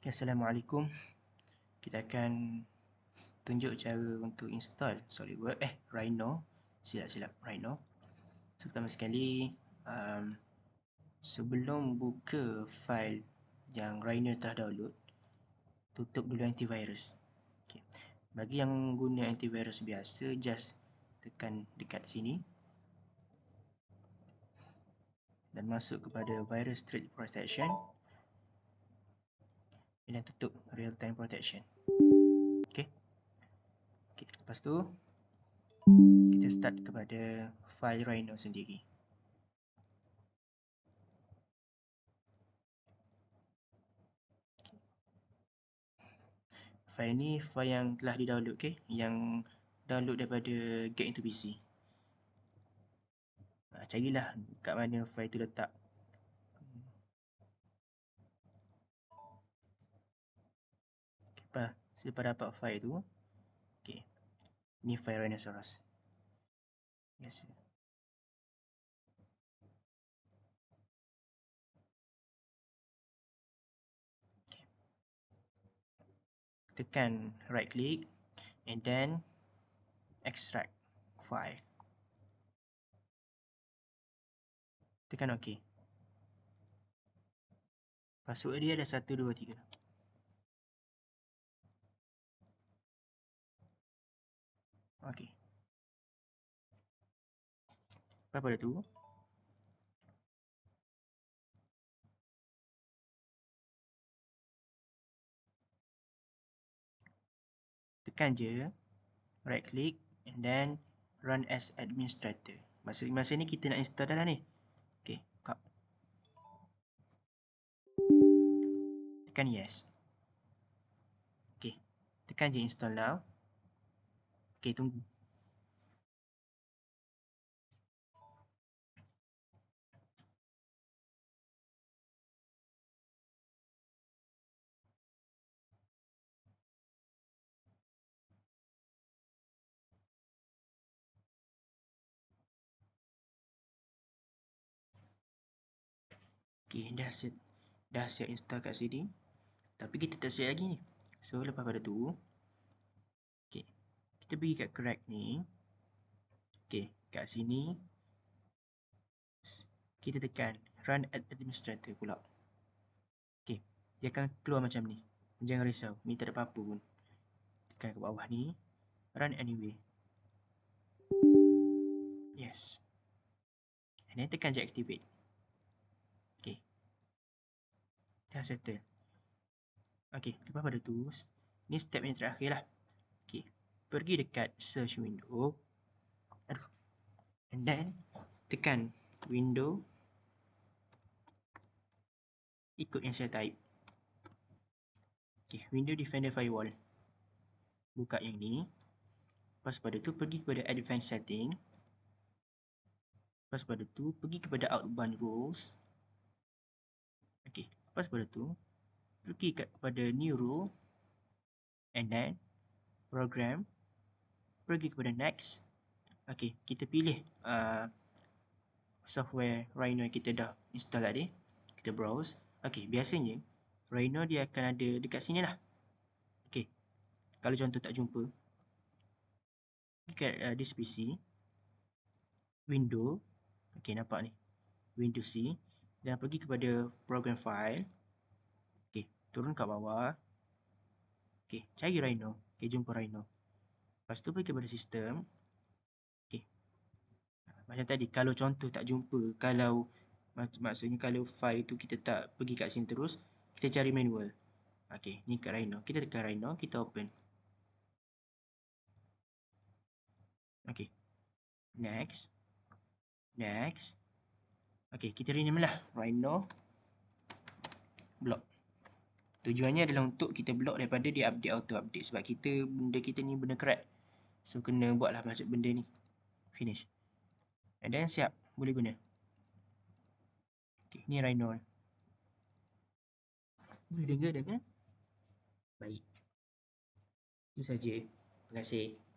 Assalamualaikum. Kita akan tunjuk cara untuk install SolidWorks eh Rhino. Silap-silap Rhino. So, pertama sekali um, sebelum buka file yang Rhino telah download, tutup dulu antivirus. Okay. Bagi yang guna antivirus biasa, just tekan dekat sini dan masuk kepada virus threat protection dan tutup real time protection okey. Okey lepas tu kita start kepada file rhino sendiri. File ni file yang telah di-download okey? Yang download daripada get into PC ha, carilah kat mana file tu letak Lepas, selepas dapat file tu okay. Ni file Rhinoceros. Biasa okay. Tekan right click And then Extract file. Tekan OK. Password dia ada 1, 2, 3 Okey. Apa pada tu? Tekan je right click and then run as administrator. Masa masa ni kita nak install dah ni. Okey, buka. Tekan yes. Okey. Tekan je install now. Okey, tunggu. Okey, dah siap dah siap install kat sini. Tapi kita tak siap lagi ni. So lepas pada tu, kita pergi kat correct ni. Ok kat sini. Kita tekan run as administrator pula. Ok dia akan keluar macam ni. Jangan risau ni tak ada apa-apa pun. Tekan ke bawah ni. Run anyway. Yes. And then tekan je activate. Ok dah settle. Ok lepas pada tu ni step yang terakhir lah ok pergi dekat search window and then tekan window ikut yang saya type. Okay, window defender firewall. Buka yang ni. Lepas pada tu pergi kepada advanced setting. Lepas pada tu pergi kepada outbound rules. Okay, lepas pada tu pergi kepada new rule and then program pergi kepada next. Okey kita pilih uh, software Rhino yang kita dah install tadi. Kita browse. Okey biasanya Rhino dia akan ada dekat sini lah. Okey kalau contoh tak jumpa. Dekat uh, this PC window. Okey nampak ni. Window C. Dan pergi kepada program file. Okey turun kat bawah. Okey cari Rhino. Okey jumpa Rhino Lepas tu pergi kepada sistem. Okay. Macam tadi, kalau contoh tak jumpa, kalau mak maksudnya kalau file tu kita tak pergi kat sini terus, kita cari manual. Okay, ni kat Rhino. Kita tekan Rhino, kita open. Okay. Next. Next. Okay, kita rename lah. Rhino. Block. Tujuannya adalah untuk kita block daripada dia update auto update sebab kita benda kita ni benda crack. So kena buatlah macam benda ni. Finish. And then siap. Boleh guna. Okay, ni Rhino. Boleh dengar dengar? Baik. Itu saja. Terima kasih.